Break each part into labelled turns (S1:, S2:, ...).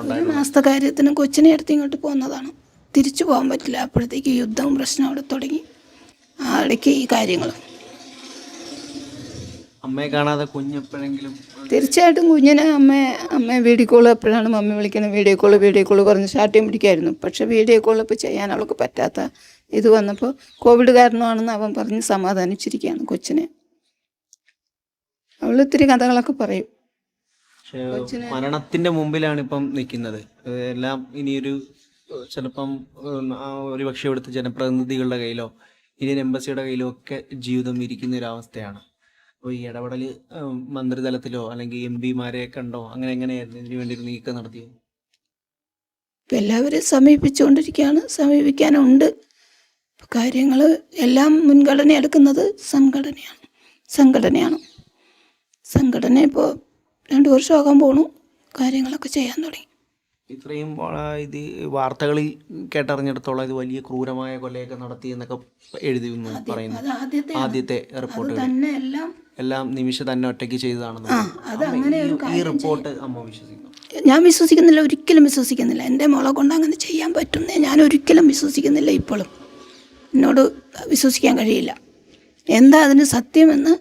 S1: ഒരു മാസത്തെ കാര്യത്തിന് കൊച്ചിനെ എടുത്ത് ഇങ്ങോട്ട് പോകുന്നതാണ് തിരിച്ചു പോകാൻ പറ്റില്ല. അപ്പോഴത്തേക്ക് യുദ്ധവും പ്രശ്നം അവിടെ തുടങ്ങി. ആ ഇടയ്ക്ക് ഈ കാര്യങ്ങൾ
S2: അമ്മയെ കാണാതെ കുഞ്ഞെപ്പോഴെങ്കിലും
S1: തീർച്ചയായിട്ടും കുഞ്ഞിനെ അമ്മ അമ്മ വീഡിയോ കോൾ എപ്പോഴാണ് മമ്മി വിളിക്കുന്നത്? വീഡിയോ കോൾ വീഡിയോ കോൾ പറഞ്ഞ് ഷാട്ടിയും പിടിക്കായിരുന്നു പക്ഷേ വീഡിയോ കോൾ ഇപ്പോൾ ചെയ്യാൻ അവൾക്ക് പറ്റാത്ത ഇത് വന്നപ്പോൾ കോവിഡ് കാരണമാണെന്ന് അവൻ പറഞ്ഞ് സമാധാനിച്ചിരിക്കുകയാണ് കൊച്ചിനെ. അവൾ ഇത്തിരി കഥകളൊക്കെ പറയും.
S2: പക്ഷേ മരണത്തിന്റെ മുമ്പിലാണ് ഇപ്പം നിൽക്കുന്നത്. എല്ലാം ഇനിയൊരു ചിലപ്പം ഒരു പക്ഷേ ഇവിടുത്തെ ജനപ്രതിനിധികളുടെ കയ്യിലോ ഇന്ത്യൻ എംബസിയുടെ കയ്യിലോ ഒക്കെ ജീവിതം ഇരിക്കുന്ന ഒരു അവസ്ഥയാണ് അപ്പോൾ ഈ ഇടപെടൽ മന്ത്രിതലത്തിലോ അല്ലെങ്കിൽ എം പിമാരെ കണ്ടോ? അങ്ങനെ എങ്ങനെയായിരുന്നു? ഇതിനു വേണ്ടി ഒരു നീക്കം നടത്തിയത്
S1: ഇപ്പം എല്ലാവരും സമീപിച്ചുകൊണ്ടിരിക്കുകയാണ്. സമീപിക്കാനുണ്ട്. കാര്യങ്ങൾ എല്ലാം മുൻഗണന എടുക്കുന്നത് സംഘടനയാണ്. സംഘടനയാണ്. സംഘടന ഇപ്പോൾ രണ്ട് വർഷമാകാൻ പോണു. കാര്യങ്ങളൊക്കെ ചെയ്യാൻ തുടങ്ങി.
S2: ഇത്രയും ഇത് വാർത്തകളിൽ കേട്ടറിഞ്ഞിടത്തോളം ഇത് വലിയ ക്രൂരമായ കൊലയൊക്കെ നടത്തി എന്നൊക്കെ എഴുതി പറയുന്നു
S1: ആദ്യത്തെ റിപ്പോർട്ട് എല്ലാം
S2: നിമിഷം തന്നെ ഒറ്റയ്ക്ക് ചെയ്തതാണെന്ന് ഈ റിപ്പോർട്ട് അമ്മ വിശ്വസിക്കുന്നു.
S1: ഞാൻ വിശ്വസിക്കുന്നില്ല ഒരിക്കലും വിശ്വസിക്കുന്നില്ല. എന്റെ മോളെ കൊണ്ട് അങ്ങനെ ചെയ്യാൻ പറ്റുന്നേ ഞാൻ ഒരിക്കലും വിശ്വസിക്കുന്നില്ല ഇപ്പോഴും. എന്നോട് വിശ്വസിക്കാൻ കഴിയില്ല. എന്താ അതിന് സത്യമെന്ന്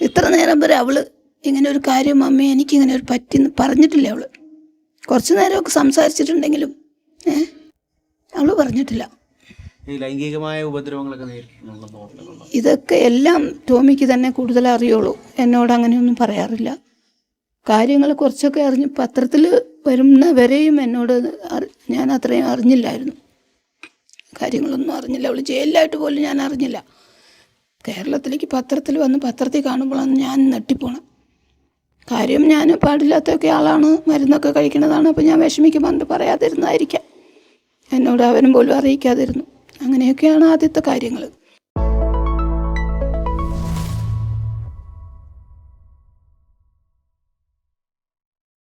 S1: ഇത്ര നേരം വരെ അവൾ ഇങ്ങനെ ഒരു കാര്യം അമ്മ എനിക്കിങ്ങനെ ഒരു പറ്റി പറഞ്ഞിട്ടില്ല അവൾ. കുറച്ച് നേരമൊക്കെ സംസാരിച്ചിട്ടുണ്ടെങ്കിലും ഏ അവൾ പറഞ്ഞിട്ടില്ല.
S2: ലൈംഗികമായ ഉപദ്രവങ്ങളൊക്കെ
S1: ഇതൊക്കെ എല്ലാം ടോമിക്ക് തന്നെ കൂടുതൽ അറിയുള്ളൂ. എന്നോട് അങ്ങനെയൊന്നും പറയാറില്ല. കാര്യങ്ങൾ കുറച്ചൊക്കെ അറിഞ്ഞ് പത്രത്തിൽ വരുന്ന വരെയും എന്നോട് ഞാൻ അത്രയും അറിഞ്ഞില്ലായിരുന്നു. കാര്യങ്ങളൊന്നും അറിഞ്ഞില്ല. അവൾ ജയിലിലായിട്ട് പോലും ഞാൻ അറിഞ്ഞില്ല. കേരളത്തിലേക്ക് പത്രത്തിൽ വന്ന് പത്രത്തിൽ കാണുമ്പോഴാണ് ഞാൻ നെട്ടിപ്പോണം കാര്യം ഞാൻ പാടില്ലാത്തൊക്കെ ആളാണ്. മരുന്നൊക്കെ കഴിക്കുന്നതാണ്. അപ്പോൾ ഞാൻ വിഷമിക്കുമ്പോൾ പറയാതിരുന്നതായിരിക്കാം എന്നോട് അവനും പോലും അറിയിക്കാതിരുന്നു. അങ്ങനെയൊക്കെയാണ് ആദ്യത്തെ കാര്യങ്ങൾ